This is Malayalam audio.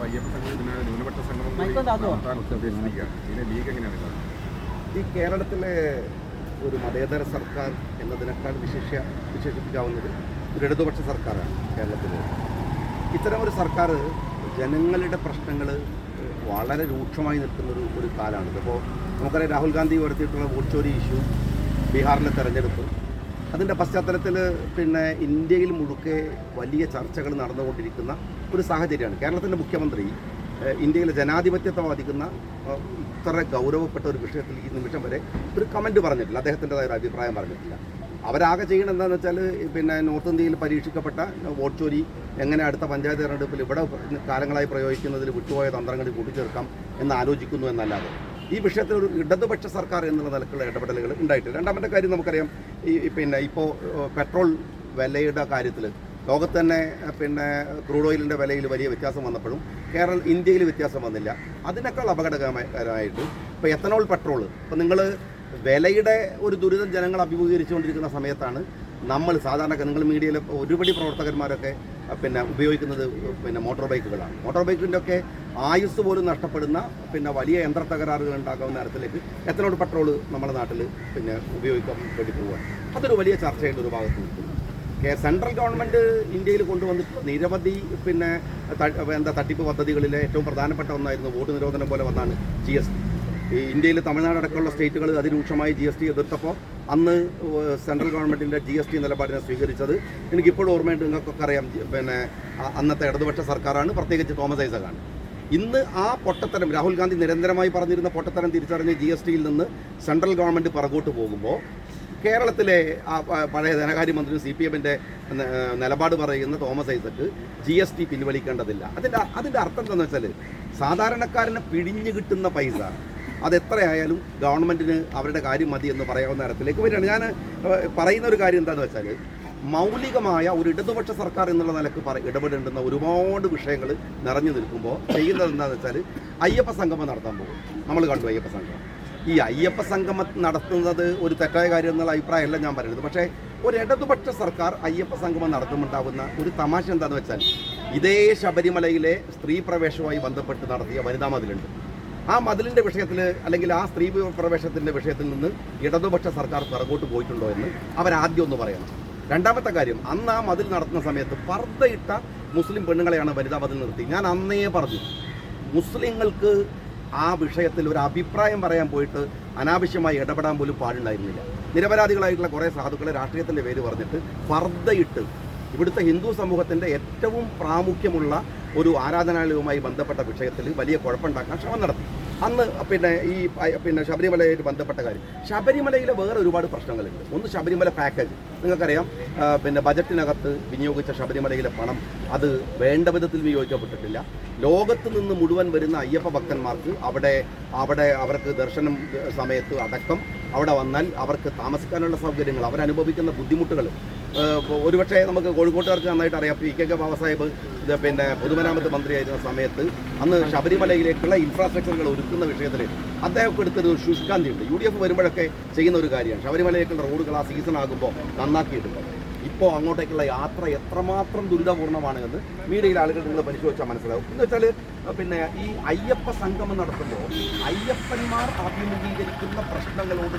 അപ്പോൾ അയ്യപ്പ സംഘം ഇതിന് ന്യൂനപക്ഷ സംഘം കൂടി നടത്താൻ ഉദ്ദേശിച്ചിരിക്കുകയാണ്. ഇതിനെ ലീഗ് എങ്ങനെയാണ് കാണുന്നത്? ഈ കേരളത്തിലെ ഒരു മതേതര സർക്കാർ എന്നതിനേക്കാൾ വിശേഷ വിശേഷിപ്പിക്കാവുന്നത് ഒരു ഇടതുപക്ഷ സർക്കാരാണ് കേരളത്തിൽ ഇത്തരം ഒരു സർക്കാർ ജനങ്ങളുടെ പ്രശ്നങ്ങൾ വളരെ രൂക്ഷമായി നിൽക്കുന്ന ഒരു ഒരു കാലമാണിത് അപ്പോൾ നമുക്കറിയാം രാഹുൽ ഗാന്ധി ഉയർത്തിയിട്ടുള്ള വോട്ട് ചോരി ഇഷ്യൂ ബീഹാറിലെ തെരഞ്ഞെടുപ്പ്. അതിന്റെ പശ്ചാത്തലത്തിൽ പിന്നെ ഇന്ത്യയിൽ മുഴുക്കെ വലിയ ചർച്ചകൾ നടന്നുകൊണ്ടിരിക്കുന്ന ഒരു സാഹചര്യമാണ്. കേരളത്തിന്റെ മുഖ്യമന്ത്രി ഇന്ത്യയിലെ ജനാധിപത്യത്തെ ബാധിക്കുന്ന ഇത്ര ഗൗരവപ്പെട്ട ഒരു വിഷയത്തിൽ ഈ നിമിഷം വരെ ഒരു കമന്റ് പറഞ്ഞിട്ടില്ല. അദ്ദേഹത്തിന്റെതായ ഒരു അഭിപ്രായം പറഞ്ഞിട്ടില്ല. അവരാകെ ചെയ്യണം എന്താണെന്ന് വെച്ചാൽ പിന്നെ നോർത്ത് ഇന്ത്യയിൽ പരീക്ഷിക്കപ്പെട്ട വോട്ട് ചോരി എങ്ങനെ അടുത്ത പഞ്ചായത്ത് തെരഞ്ഞെടുപ്പിൽ ഇവിടെ കാലങ്ങളായി പ്രയോഗിക്കുന്നതിൽ വിട്ടുപോയ തന്ത്രങ്ങൾ കൂട്ടിച്ചേർക്കാം എന്ന് ആലോചിക്കുന്നു എന്നല്ലാതെ. ഈ വിഷയത്തിൽ ഒരു ഇടതുപക്ഷ സർക്കാർ എന്നുള്ള നിലക്കുള്ള ഇടപെടലുകൾ ഉണ്ടായിട്ടില്ല. രണ്ടാമത്തെ കാര്യം നമുക്കറിയാം ഈ പിന്നെ ഇപ്പോൾ പെട്രോൾ വിലയുടെ കാര്യത്തിൽ ലോകത്ത് തന്നെ പിന്നെ ക്രൂഡ് ഓയിലിന്റെ വിലയിൽ വലിയ വ്യത്യാസം വന്നപ്പോഴും കേരള ഇന്ത്യയിൽ വ്യത്യാസം വന്നില്ല. അതിനേക്കാൾ അപകടകരമായിട്ട് ഇപ്പോൾ എത്തനോൾ പെട്രോൾ ഇപ്പോൾ നിങ്ങൾ വിലയുടെ ഒരു ദുരിതം ജനങ്ങൾ അഭിമുഖീകരിച്ചുകൊണ്ടിരിക്കുന്ന സമയത്താണ് നമ്മൾ സാധാരണ നിങ്ങൾ മീഡിയയിലെ ഒരുപടി പ്രവർത്തകന്മാരൊക്കെ പിന്നെ ഉപയോഗിക്കുന്നത് പിന്നെ മോട്ടോർ ബൈക്കുകളാണ് മോട്ടോർ ബൈക്കിന്റെ ഒക്കെ ആയുസ് പോലും നഷ്ടപ്പെടുന്ന പിന്നെ വലിയ യന്ത്ര തകരാറുകൾ ഉണ്ടാക്കുന്ന തരത്തിലേക്ക് എത്തനോട് പെട്രോൾ നമ്മുടെ നാട്ടിൽ പിന്നെ ഉപയോഗിക്കാൻ വേണ്ടി പോവുകയാണ്. അതൊരു വലിയ ചർച്ചയുടെ ഒരു ഭാഗത്ത് നിൽക്കുന്നു. സെൻട്രൽ ഗവൺമെന്റ് ഇന്ത്യയിൽ കൊണ്ടുവന്നിട്ട് നിരവധി പിന്നെ എന്താ തട്ടിപ്പ് പദ്ധതികളിലെ ഏറ്റവും പ്രധാനപ്പെട്ട ഒന്നായിരുന്നു വോട്ട് നിരോധനം പോലെ വന്നാണ് ജി എസ് ടി ഈ ഇന്ത്യയിൽ തമിഴ്നാട് അടക്കമുള്ള സ്റ്റേറ്റുകൾ അതിരൂക്ഷമായി ജി എസ് ടി എതിർത്തപ്പോൾ അന്ന് സെൻട്രൽ ഗവൺമെന്റിന്റെ ജി എസ് ടി നിലപാടിനെ സ്വീകരിച്ചത്. എനിക്കിപ്പോഴും ഓർമ്മയുണ്ട് നിങ്ങൾക്കൊക്കെ അറിയാം പിന്നെ അന്നത്തെ ഇടതുപക്ഷ സർക്കാരാണ് പ്രത്യേകിച്ച് തോമസ് ഐസകാണ് ഇന്ന് ആ പൊട്ടത്തരം രാഹുൽ ഗാന്ധി നിരന്തരമായി പറഞ്ഞിരുന്ന പൊട്ടത്തരം തിരിച്ചറിഞ്ഞ് ജി എസ് ടിയിൽ നിന്ന് സെൻട്രൽ ഗവൺമെന്റ് പുറകോട്ട് പോകുമ്പോൾ കേരളത്തിലെ പഴയ ധനകാര്യമന്ത്രി സി പി എമ്മിന്റെ നിലപാട് പറയുന്ന Thomas Isaac G S T പിൻവലിക്കേണ്ടതില്ല. അതിന്റെ അതിന്റെ അർത്ഥം എന്താണെന്ന് വെച്ചാൽ സാധാരണക്കാരന് പിഴിഞ്ഞു കിട്ടുന്ന പൈസ അതെത്രയായാലും ഗവൺമെന്റിന് അവരുടെ കാര്യം മതി എന്ന് പറയാവുന്ന തരത്തിലേക്ക് വരികയാണ്. ഞാൻ പറയുന്ന ഒരു കാര്യം എന്താണെന്ന് വെച്ചാൽ മൗലികമായ ഒരു ഇടതുപക്ഷ സർക്കാർ എന്നുള്ള നിലയ്ക്ക് പറ ഇടപെടേണ്ടുന്ന ഒരുപാട് വിഷയങ്ങൾ നിറഞ്ഞു നിൽക്കുമ്പോൾ ചെയ്യുന്നത് എന്താണെന്ന് വെച്ചാൽ അയ്യപ്പ സംഗമം നടത്താൻ പോകും. നമ്മൾ കണ്ടു അയ്യപ്പ സംഗമം. ഈ അയ്യപ്പ സംഗമം നടത്തുന്നത് ഒരു തെറ്റായ കാര്യം എന്നുള്ള അഭിപ്രായമല്ല ഞാൻ പറയുന്നത്. പക്ഷേ ഒരു ഇടതുപക്ഷ സർക്കാർ അയ്യപ്പ സംഗമം നടത്തുമുണ്ടാകുന്ന ഒരു തമാശ എന്താണെന്ന് വെച്ചാൽ ഇതേ ശബരിമലയിലെ സ്ത്രീ പ്രവേശവുമായി ബന്ധപ്പെട്ട് നടത്തിയ വനിതാ മതിലുണ്ട്. ആ മതിലിന്റെ വിഷയത്തിൽ അല്ലെങ്കിൽ ആ സ്ത്രീ പ്രവേശത്തിന്റെ വിഷയത്തിൽ നിന്ന് ഇടതുപക്ഷ സർക്കാർ പിറകോട്ട് പോയിട്ടുണ്ടോ എന്ന് അവരാദ്യം ഒന്ന് പറയണം. രണ്ടാമത്തെ കാര്യം അന്ന് ആ മതിൽ നടത്തുന്ന സമയത്ത് പർദ്ദയിട്ട മുസ്ലിം പെണ്ണുങ്ങളെയാണ് വനിതാ മതിൽ നിർത്തി. ഞാൻ അന്നേ പറഞ്ഞു മുസ്ലിങ്ങൾക്ക് ആ വിഷയത്തിൽ ഒരു അഭിപ്രായം പറയാൻ പോയിട്ട് അനാവശ്യമായി ഇടപെടാൻ പോലും പാടുണ്ടായിരുന്നില്ല. നിരപരാധികളായിട്ടുള്ള കുറേ സാധുക്കളെ രാഷ്ട്രീയത്തിന്റെ പേര് പറഞ്ഞിട്ട് പർദ്ദയിട്ട് ഇവിടുത്തെ ഹിന്ദു സമൂഹത്തിന്റെ ഏറ്റവും പ്രാമുഖ്യമുള്ള ഒരു ആരാധനാലയവുമായി ബന്ധപ്പെട്ട വിഷയത്തിൽ വലിയ കുഴപ്പമുണ്ടാക്കാൻ ശ്രമം നടത്തി. അന്ന് പിന്നെ ഈ പിന്നെ ശബരിമലയായിട്ട് ബന്ധപ്പെട്ട കാര്യം. ശബരിമലയിലെ വേറെ ഒരുപാട് പ്രശ്നങ്ങളുണ്ട്. ഒന്ന് ശബരിമല പാക്കേജ് നിങ്ങൾക്കറിയാം പിന്നെ ബജറ്റിനകത്ത് വിനിയോഗിച്ച ശബരിമലയിലെ പണം അത് വേണ്ട വിധത്തിൽ വിനിയോഗിക്കപ്പെട്ടിട്ടില്ല. ലോകത്ത് നിന്ന് മുഴുവൻ വരുന്ന അയ്യപ്പ ഭക്തന്മാർക്ക് അവിടെ അവിടെ അവർക്ക് ദർശനം സമയത്ത് അടക്കം അവിടെ വന്നാൽ അവർക്ക് താമസിക്കാനുള്ള സൗകര്യങ്ങൾ അവരനുഭവിക്കുന്ന ബുദ്ധിമുട്ടുകൾ ഒരുപക്ഷെ നമുക്ക് കോഴിക്കോട്ടുകാർക്ക് നന്നായിട്ട് അറിയാം. പി കെ കെ ബാബാസാഹിബ് പിന്നെ പൊതുമരാമത്ത് മന്ത്രിയായിരുന്ന സമയത്ത് അന്ന് ശബരിമലയിലേക്കുള്ള ഇൻഫ്രാസ്ട്രക്ചറുകൾ ഒരുക്കുന്ന വിഷയത്തിൽ അദ്ദേഹം എടുത്തൊരു ശുഷ്കാന്തിയുണ്ട്. യു ഡി എഫ് വരുമ്പോഴൊക്കെ ചെയ്യുന്ന ഒരു കാര്യമാണ്. ശബരിമലയിലേക്കുള്ള റോഡുകൾ ആ സീസൺ ആകുമ്പോൾ നന്നാക്കിയിട്ടുണ്ട്. ഇപ്പോൾ അങ്ങോട്ടേക്കുള്ള യാത്ര എത്രമാത്രം ദുരിതപൂർണമാണ് എന്ന് മീഡിയയിൽ ആളുകൾ നിങ്ങൾ പരിശോധിച്ചാൽ മനസ്സിലാവും. എന്ന് വെച്ചാൽ പിന്നെ ഈ അയ്യപ്പ സംഗമം നടത്തുമ്പോൾ അയ്യപ്പന്മാർ അഭിമുഖീകരിക്കുന്ന പ്രശ്നങ്ങളോട്